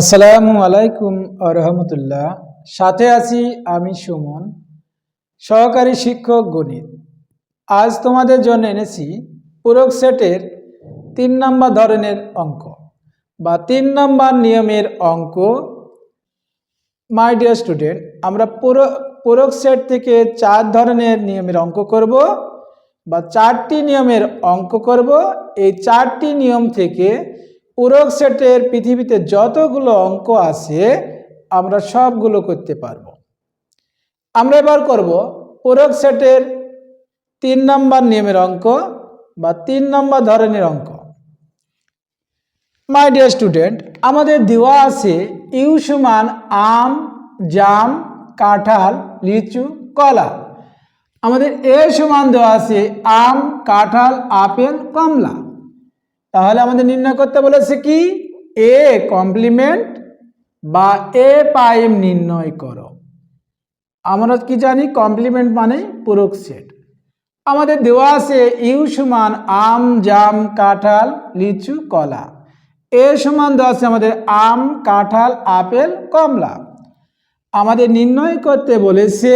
আসসালামু আলাইকুম রহমতুল্লাহ। সাথে আছি আমি সুমন, সহকারী শিক্ষক গণিত। আজ তোমাদের জন্য এনেছি পুরক সেটের তিন নম্বর ধরনের অঙ্ক বা তিন নম্বর নিয়মের অঙ্ক। মাই ডিয়ার স্টুডেন্ট আমরা পুরো, পুরক সেট থেকে চার ধরনের নিয়মের অঙ্ক করব বা চারটি নিয়মের অঙ্ক করব। এই চারটি নিয়ম থেকে পুরক সেটের পৃথিবীতে যতগুলো অঙ্ক আছে, আমরা সবগুলো করতে পারব। আমরা এবার করব পুরক সেটের তিন নম্বর নিয়মের অঙ্ক বা তিন নম্বর ধরনের অঙ্ক। মাই ডিয়ার স্টুডেন্ট আমাদের দেওয়া আছে ইউ সমান আম, জাম, কাঁঠাল, লিচু, কলা। আমাদের এ সমান দেওয়া আছে আম, কাঁঠাল, আপেল, কমলা। তাহলে আমাদের নির্ণয় করতে বলেছে কি? এ কমপ্লিমেন্ট বা এ পাইম নির্ণয় করো। আমরা কি জানি? কমপ্লিমেন্ট মানে পূরক সেট আমাদের দেওয়া আছে ইউ সমান আম, জাম, কাঁঠাল, লিচু, কলা। এ সমান দেওয়া আছে আমাদের আম, কাঁঠাল, আপেল, কমলা। আমাদের নির্ণয় করতে বলেছে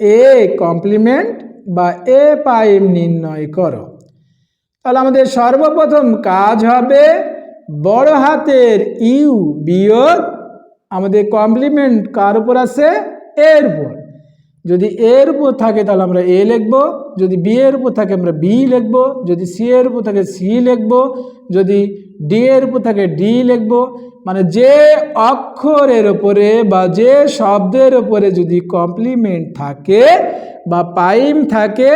এ কমপ্লিমেন্ট বা এ পাইম নির্ণয় করো। তাহলে আমাদের সর্বপ্রথম কাজ হবে বড় হাতের ইউ বিয়োগ আমাদের কমপ্লিমেন্ট কার উপর আছে? এর উপর। যদি এ এর উপর থাকে তাহলে আমরা এ লিখব, যদি বি এর উপর থাকে আমরা বি লিখব, যদি সি এর উপর থাকে সি লিখব, যদি ডি এর উপর থাকে ডি লিখব মানে যে অক্ষরের উপরে বা যে শব্দের উপরে যদি কমপ্লিমেন্ট থাকে বা পাইম থাকে,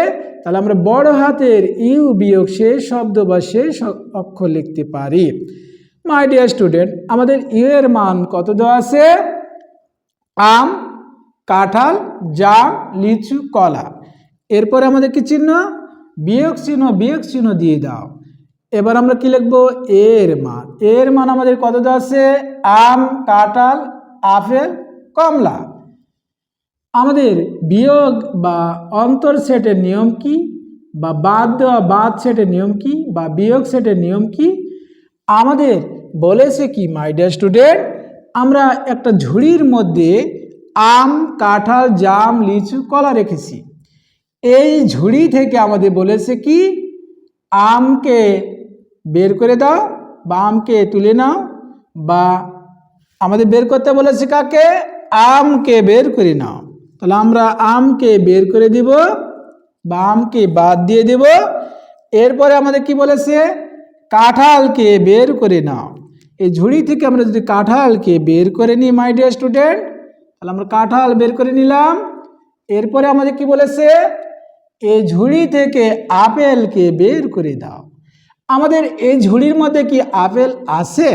তাহলে আমরা বড় হাতের ইউ বিয়োগ সেই শব্দ বা সেই শ- অক্ষর লিখতে পারি। মাই ডিয়ার স্টুডেন্ট আমাদের ইউ এর মান কত দেওয়া আছে? আম কাঁঠাল, জাম, লিচু, কলা। এরপরে আমাদের কি চিহ্ন, বিয়োগ চিহ্ন বিয়োগ চিহ্ন দিয়ে দাও। এবার আমরা কি লিখব? এর মান। এর মান আমাদের কত আছে? আম, কাঁঠাল, আপেল, কমলা। আমাদের বিয়োগ বা অন্তর সেটের নিয়ম কি? বা বাদ দেওয়া বাদ সেটের নিয়ম কি? বা বিয়োগ সেটের নিয়ম কি? আমাদের বলেছে কি মাই ডিয়ার স্টুডেন্ট আমরা একটা ঝুড়ির মধ্যে আম, কাঁঠাল, জাম, লিচু, কলা রেখেছি। এই ঝুড়ি থেকে আমাদের বলেছে কি? আমকে বের করে দাও বা আমকে তুলে নাও বা আমাদের বের করতে বলেছে কাকে? আমকে বের করে নাও। তাহলে আমরা আমকে বের করে দিব বা আমকে বাদ দিয়ে দেব। এরপরে আমাদের কি বলেছে? কাঁঠালকে বের করে নাও। এই ঝুড়ি থেকে আমরা যদি কাঁঠালকে বের করে নিই মাই ডিয়ার স্টুডেন্ট তাহলে আমরা কাঁঠাল বের করে নিলাম। এরপরে আমাদের কি বলেছে? এই ঝুড়ি থেকে আপেলকে বের করে দাও। আমাদের এই ঝুড়ির মধ্যে কি আপেল আছে?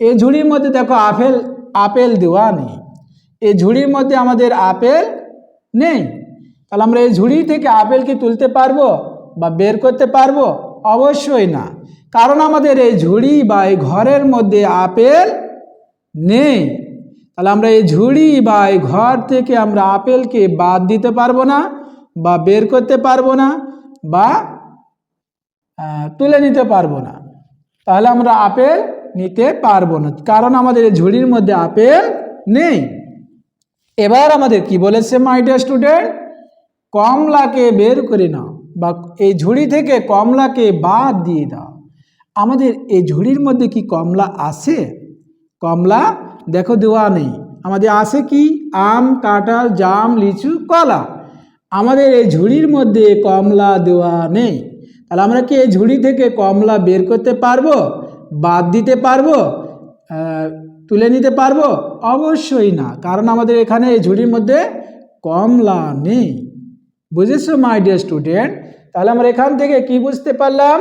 এই ঝুড়ির মধ্যে দেখো আপেল আপেল দেওয়া নেই। এই ঝুড়ির মধ্যে আমাদের আপেল নেই। তাহলে আমরা এই ঝুড়ি থেকে আপেল কি তুলতে পারব বা বের করতে পারব? অবশ্যই না। কারণ আমাদের এই ঝুড়ি বা এই ঘরের মধ্যে আপেল নেই। তাহলে আমরা এই ঝুড়ি বা এই ঘর থেকে আমরা আপেলকে বাদ দিতে পারব না বা বের করতে পারব না বা তুলে নিতে পারব না। তাহলে আমরা আপেল নিতে পারব না। কারণ আমাদের এই ঝুড়ির মধ্যে আপেল নেই। এবার আমাদের কি বলেছে মাই ডিয়ার স্টুডেন্ট কমলাকে বের করে নাও বা এই ঝুড়ি থেকে কমলাকে বাদ দিয়ে দাও। আমাদের এই ঝুড়ির মধ্যে কি কমলা আছে? কমলা দেখো দেওয়া নেই। আমাদের আছে কি? আম, কাঁঠাল, জাম, লিচু, কলা। আমাদের এই ঝুড়ির মধ্যে কমলা দেওয়া নেই। তাহলে আমরা কি এই ঝুড়ি থেকে কমলা বের করতে পারব? বাদ দিতে পারব? তুলে নিতে পারব? অবশ্যই না। কারণ আমাদের এখানে এই ঝুড়ির মধ্যে কমলা নেই। বুঝেছ মাই ডিয়ার স্টুডেন্ট তাহলে আমরা এখান থেকে কি বুঝতে পারলাম?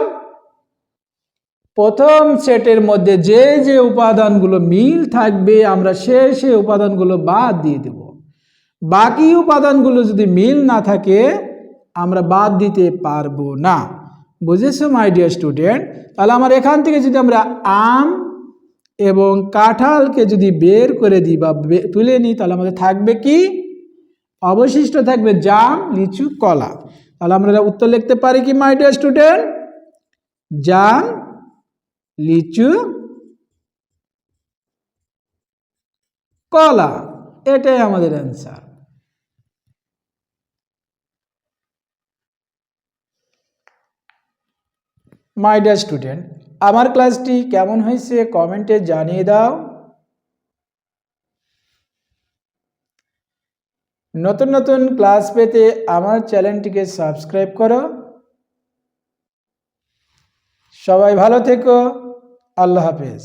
প্রথম সেটের মধ্যে যে যে উপাদানগুলো মিল থাকবে, আমরা সে সে উপাদানগুলো বাদ দিয়ে দেব। বাকি উপাদানগুলো যদি মিল না থাকে, আমরা বাদ দিতে পারব না। বুঝেছ মাই ডিয়ার স্টুডেন্ট তাহলে আমার এখান থেকে যদি আমরা আম এবং কাঁঠালকে যদি বের করে দিই বা তুলে নিই, তাহলে আমাদের থাকবে কি? অবশিষ্ট থাকবে জাম, লিচু, কলা। তাহলে আমরা উত্তর লিখতে পারি কি মাই ডিয়ার স্টুডেন্ট জাম লিচু, কলা, এটাই আমাদের অ্যান্সার মাই ডিয়ার স্টুডেন্ট আমার ক্লাসটি কেমন হয়েছে কমেন্টে জানিয়ে দাও। নতুন নতুন ক্লাস পেতে আমার চ্যানেলটিকে সাবস্ক্রাইব করো। সবাই ভালো থেকো। আল্লাহ হাফেজ।